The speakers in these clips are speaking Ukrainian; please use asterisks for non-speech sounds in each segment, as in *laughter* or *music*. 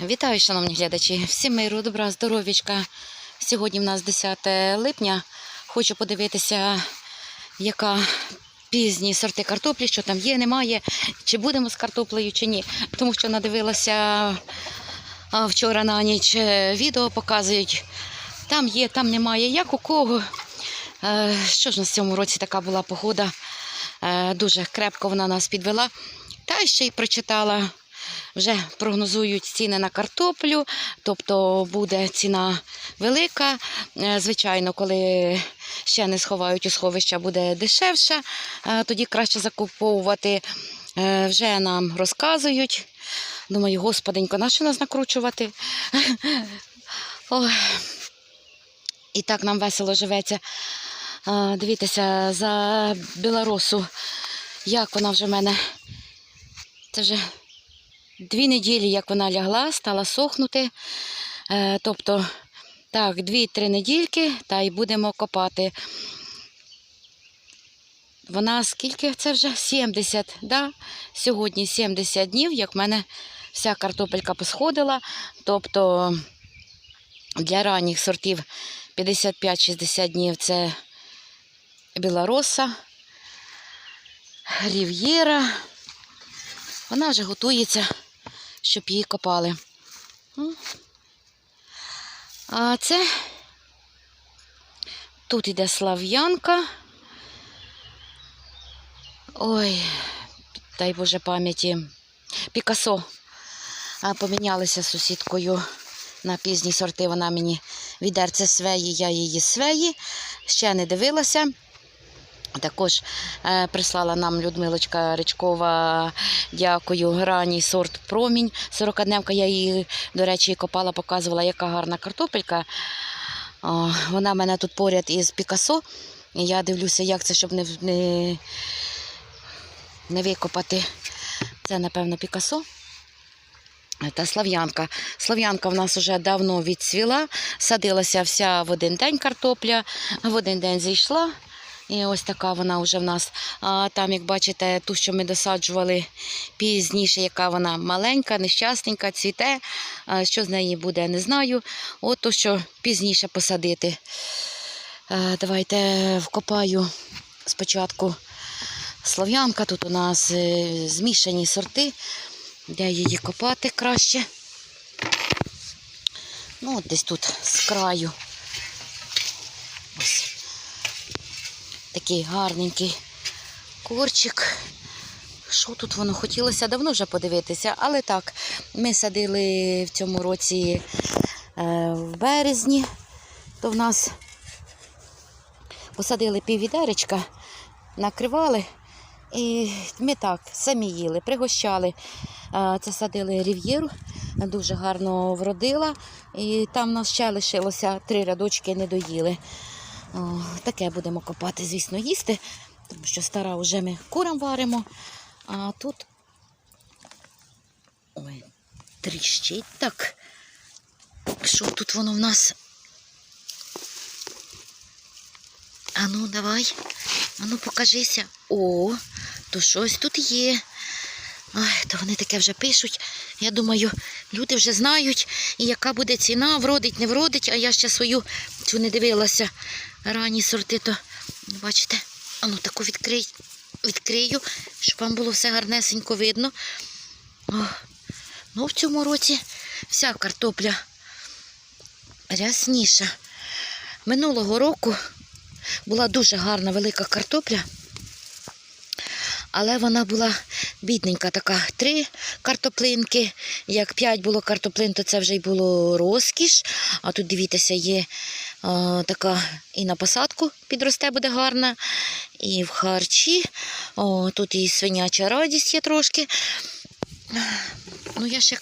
Вітаю, шановні глядачі. Всім миру, добра, здоров'ячка. Сьогодні в нас 10 липня. Хочу подивитися, яка пізні сорти картоплі, що там є, немає, чи будемо з картоплею, чи ні. Тому що надивилася вчора на ніч е, відео, показують. Там є, там немає. Як у кого. Е, Що ж в цьому році така була погода? Е, Дуже крепко вона нас підвела. Та ще й прочитала вже прогнозують ціни на картоплю, тобто буде ціна велика. Е, Звичайно, коли ще не сховають у сховища, буде дешевше, е, тоді краще закуповувати. Е, Вже нам розказують. Думаю, господенько, на що нас накручувати? *laughs* Ой. І так нам весело живеться. Дивіться, за білоросу, як вона вже в мене. Це вже Дві неділі, як вона лягла, стала сохнути. Е, тобто, так, дві-три недільки, та й будемо копати. Вона скільки це вже? 70, да? Сьогодні 70 днів, як в мене вся картопелька посходила. Тобто для ранніх сортів 55-60 днів це білороса, рів'єра. Вона вже готується щоб її копали. А це тут іде слав'янка. Ой, дай Боже пам'яті. Пікасо. Помінялися з сусідкою на пізні сорти. Вона мені відерце свеї, я її свеї. Ще не дивилася. Також е, прислала нам Людмилочка Речкова, дякую, ранній сорт промінь. 40-дневка я її, до речі, копала, показувала, яка гарна картопелька. Вона в мене тут поряд із Пікасо. Я дивлюся, як це, щоб не, не, не викопати. Це, напевно, Пікасо. Та слав'янка. Слав'янка в нас вже давно відцвіла, садилася вся в один день картопля, в один день зійшла. І ось така вона вже в нас. А там, як бачите, ту, що ми досаджували пізніше, яка вона маленька, нещасненька, цвіте. А що з неї буде, не знаю. От то, що пізніше посадити. Е, Давайте вкопаю спочатку слов'янка. Тут у нас е, змішані сорти. Де її копати краще? Ну, от десь тут з краю. Ось такий гарненький корчик. Що тут воно хотілося давно вже подивитися, але так, ми садили в цьому році е, в березні, то в нас посадили піввідеречка, накривали. І ми так самі їли, пригощали. Е, Це садили рів'єру, дуже гарно вродила. І там у нас ще лишилося три рядочки, не доїли. Таке будемо копати, звісно, їсти, тому що стара вже ми курам варимо. А тут ой, тріщить так. Що тут воно в нас? Ану, давай. Ану, покажися. О, то щось тут є. Ой, то вони таке вже пишуть. Я думаю, люди вже знають, і яка буде ціна, вродить, не вродить, а я ще свою цю не дивилася. Ранні сорти, то бачите, ану таку відкрий, відкрию, щоб вам було все гарнесенько видно. О, ну, в цьому році вся картопля рясніша. Минулого року була дуже гарна велика картопля. Але вона була бідненька така. Три картоплинки. Як п'ять було картоплин, то це вже й було розкіш. А тут, дивіться, є а, така і на посадку підросте буде гарна, і в харчі. О, тут і свиняча радість є трошки. Ну, я ще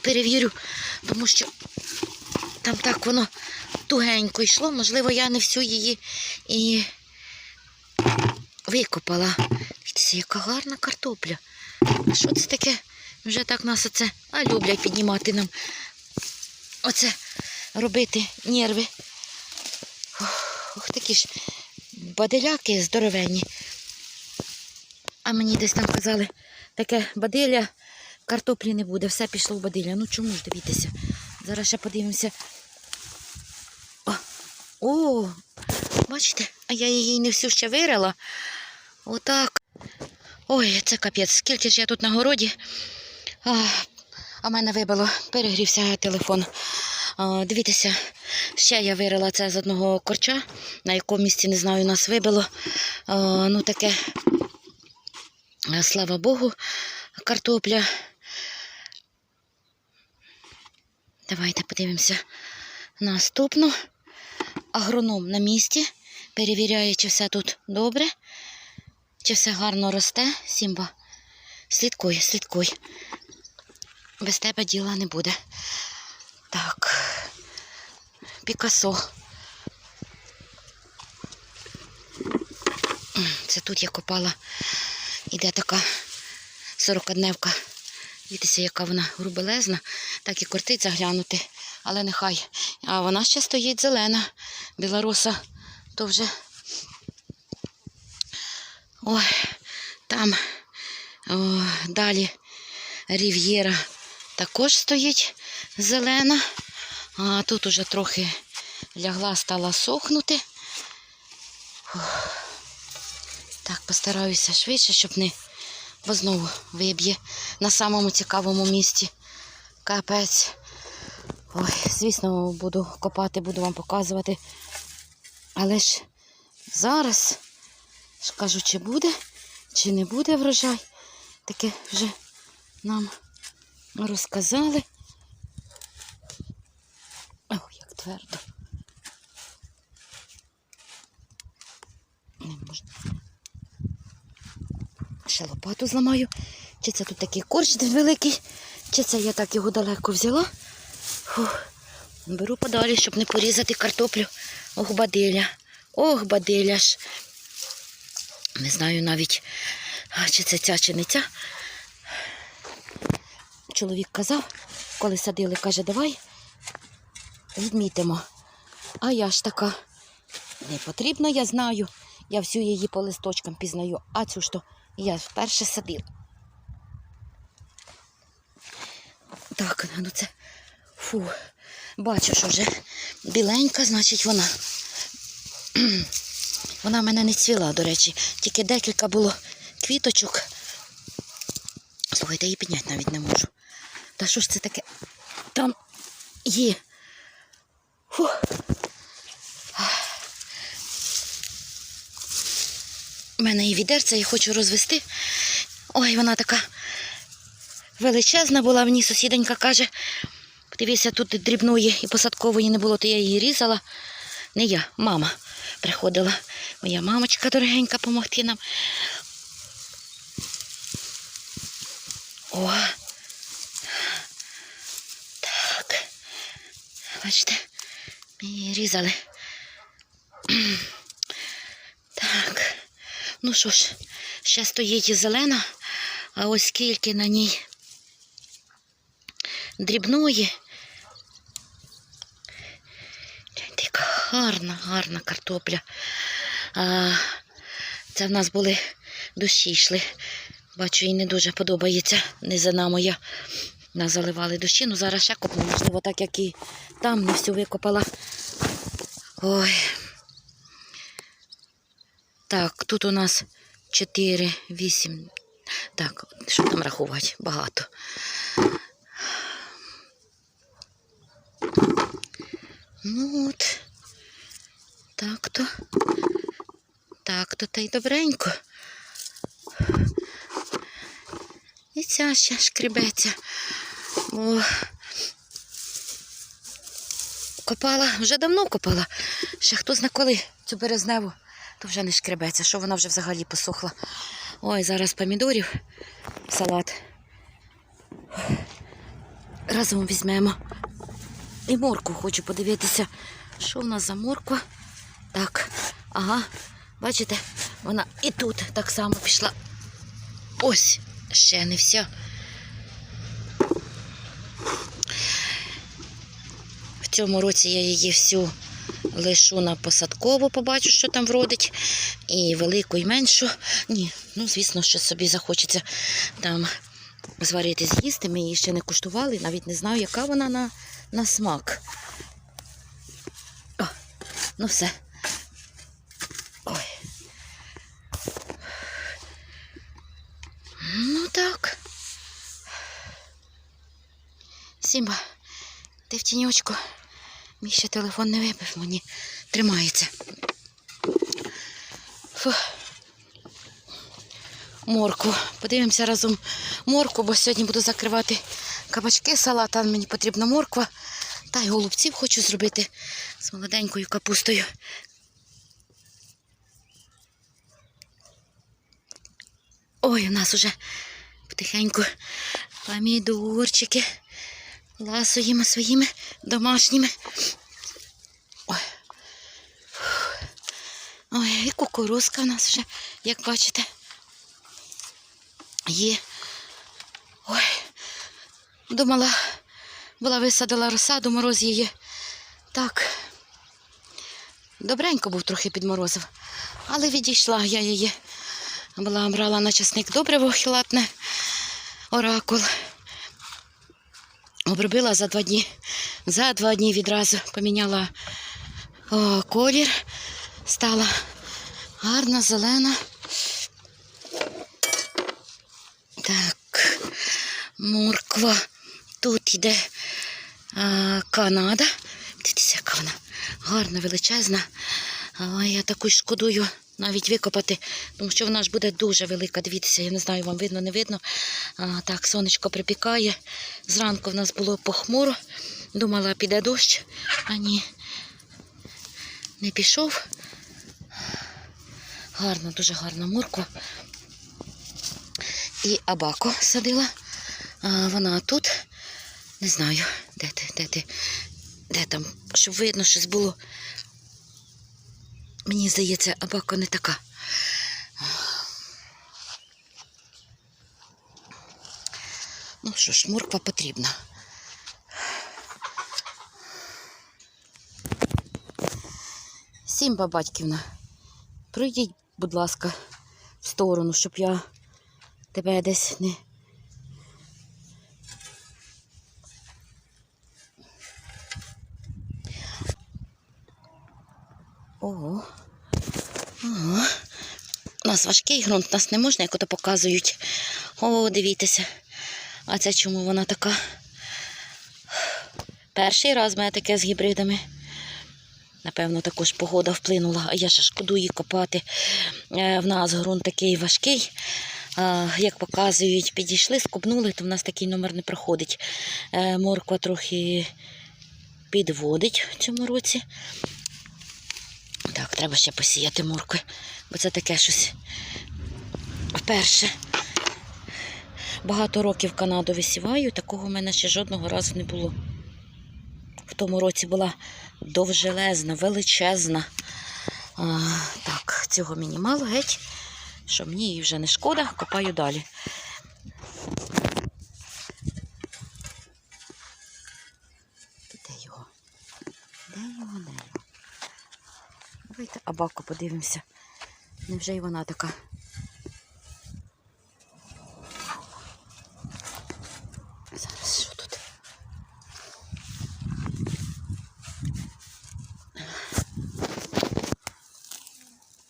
перевірю, тому що там так воно тугенько йшло. Можливо, я не всю її і викопала. Дивіться, яка гарна картопля. А що це таке? Вже так нас оце, а люблять піднімати нам. Оце робити нерви. Ох, ох, такі ж баделяки здоровенні. А мені десь там казали, таке бадилля картоплі не буде, все пішло в бадилля. Ну чому ж дивіться? Зараз ще подивимося. О, о, бачите, а я її не всю ще вирила. Отак. Ой, це капець. Скільки ж я тут на городі. А, а мене вибило, перегрівся телефон. А, дивіться, ще я вирила це з одного корча, на якому місці не знаю, нас вибило. А, ну таке, слава Богу, картопля. Давайте подивимося наступну. Агроном на місці. Перевіряє, чи все тут добре, чи все гарно росте. Сімба. Слідкуй, слідкуй. Без тебе діла не буде. Так. Пікасо. Це тут я копала. Іде така сорокадневка. Дивіться, яка вона грубелезна. Так і кортить заглянути. Але нехай. А вона ще стоїть зелена. Білоруса. То вже. Ой, там о, далі Рів'єра також стоїть зелена. А тут уже трохи лягла, стала сохнути. Фух. Так, постараюся швидше, щоб не, бо знову виб'є на самому цікавому місці. Капець. Ой, звісно, буду копати, буду вам показувати. Але ж зараз кажу, чи буде, чи не буде врожай. Таке вже нам розказали. Ох, як твердо. Не можна. Ще лопату зламаю. Чи це тут такий корч великий, чи це я так його далеко взяла. Фух. Беру подалі, щоб не порізати картоплю. Ох, бадиля. Ох, бадиля ж. Не знаю навіть, чи це ця, чи не ця. Чоловік казав, коли садили, каже, давай відмітимо. А я ж така. Не потрібно, я знаю. Я всю її по листочкам пізнаю. А цю ж то я вперше садила. Так, ну це. Фу. Бачу, що вже біленька, значить вона. Вона в мене не цвіла, до речі. Тільки декілька було квіточок. Слухайте, її підняти навіть не можу. Та що ж це таке? Там є. Фу. У мене і відерце, я хочу розвести. Ой, вона така величезна була. Мені сусіденька каже, подивися, тут дрібної і посадкової не було, то я її різала. Не я, мама приходила. Моя мамочка дорогенька помогти нам. О. Так. Бачите, її різали. Так. Ну що ж, ще стоїть і зелена, а ось скільки на ній дрібної. Гляньте, Яка гарна, гарна картопля. А, це в нас були дощі йшли. Бачу, їй не дуже подобається низина моя. Нас заливали дощі, ну зараз ще копну, можливо, так як і там не всю викопала. Ой. Так, тут у нас 4, 8. Так, що там рахувати? Багато. Ну от. Так-то. Так-то та й добренько. І ця ще шкребеться. О. Копала, вже давно копала. Ще хто зна коли цю березневу, то вже не шкребеться, що вона вже взагалі посохла. Ой, зараз помідорів, салат. Разом візьмемо. І морку хочу подивитися, що в нас за морква. Так, ага, бачите, вона і тут так само пішла. Ось, ще не вся. В цьому році я її всю лишу на посадкову, побачу, що там вродить. І велику, і меншу. Ні, ну, звісно, що собі захочеться там зварити з'їсти. Ми її ще не куштували, навіть не знаю, яка вона на, на смак. О, ну все. Ой. Ну так. Сімба, ти в тіньочку. Мій ще телефон не випив, мені тримається. Фу. Морку. Подивимося разом морку, бо сьогодні буду закривати кабачки, салат, а мені потрібна морква. Та й голубців хочу зробити з молоденькою капустою. Ой, у нас уже потихеньку помідорчики ласуємо своїми домашніми. Ой. Ой, і кукурузка в нас вже, як бачите, є. Ой, думала, була висадила розсаду, мороз її. Так. Добренько був трохи підморозив, але відійшла я її. Була брала на часник добриво хілатне, оракул. Обробила за два дні. За два дні відразу поміняла о, колір. Стала гарна, зелена. Так, морква. Тут йде а, Канада. Дивіться, яка вона гарна, величезна. Але я таку шкодую навіть викопати, тому що вона ж буде дуже велика. Дивіться, я не знаю, вам видно, не видно. А, так, сонечко припікає. Зранку в нас було похмуро. Думала, піде дощ, а ні, не пішов. Гарна, дуже гарна морква. І абако садила. А, вона тут. Не знаю, де ти, де ти, де там, щоб видно, щось було. Мені здається, абако не така. Ну що ж, морква потрібна. Сімба батьківна, пройдіть, будь ласка, в сторону, щоб я тебе десь не. Ого. Нас важкий ґрунт, нас не можна, як ото показують. О, дивіться. А це чому вона така? Перший раз в мене таке з гібридами. Напевно, також погода вплинула, а я ще шкодую копати. Е, В нас ґрунт такий важкий. Як показують, підійшли, скубнули, то в нас такий номер не проходить. Е, Морква трохи підводить в цьому році. Так, треба ще посіяти моркви, бо це таке щось вперше. Багато років Канаду висіваю, такого в мене ще жодного разу не було. В тому році була довжелезна, величезна. А, так, цього мені мало геть, що мені її вже не шкода, копаю далі. Де його? Де його, де його? Давайте абаку подивимося. Невже й вона така? Зараз що тут?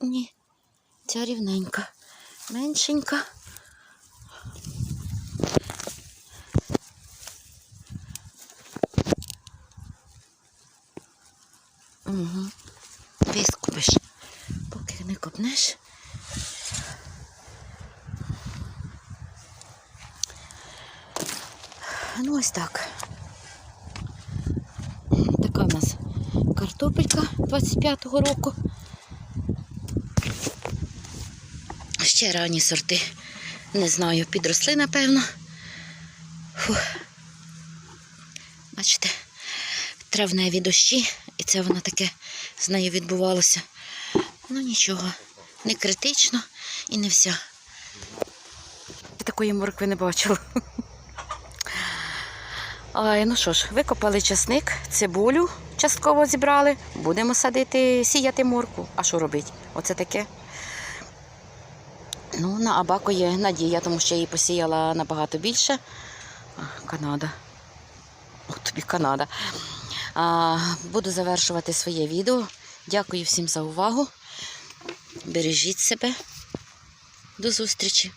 Ні, ця рівненька. Меншенька. Угу. Вискупиш. Поки не копнеш. Ну, ось так. Така в нас картопелька 25-го року. Ще ранні сорти. Не знаю, підросли, напевно. Фух. Бачите, травневі дощі, і це воно таке з нею відбувалося. Ну нічого, не критично і не вся. Я такої моркви не бачила. Ай, ну що ж, викопали часник, цибулю частково зібрали. Будемо садити, сіяти морку. А що робити? Оце таке. Ну, на Абако є надія, тому що я її посіяла набагато більше. А, Канада. От тобі Канада. А, буду завершувати своє відео. Дякую всім за увагу. Бережіть себе. До зустрічі!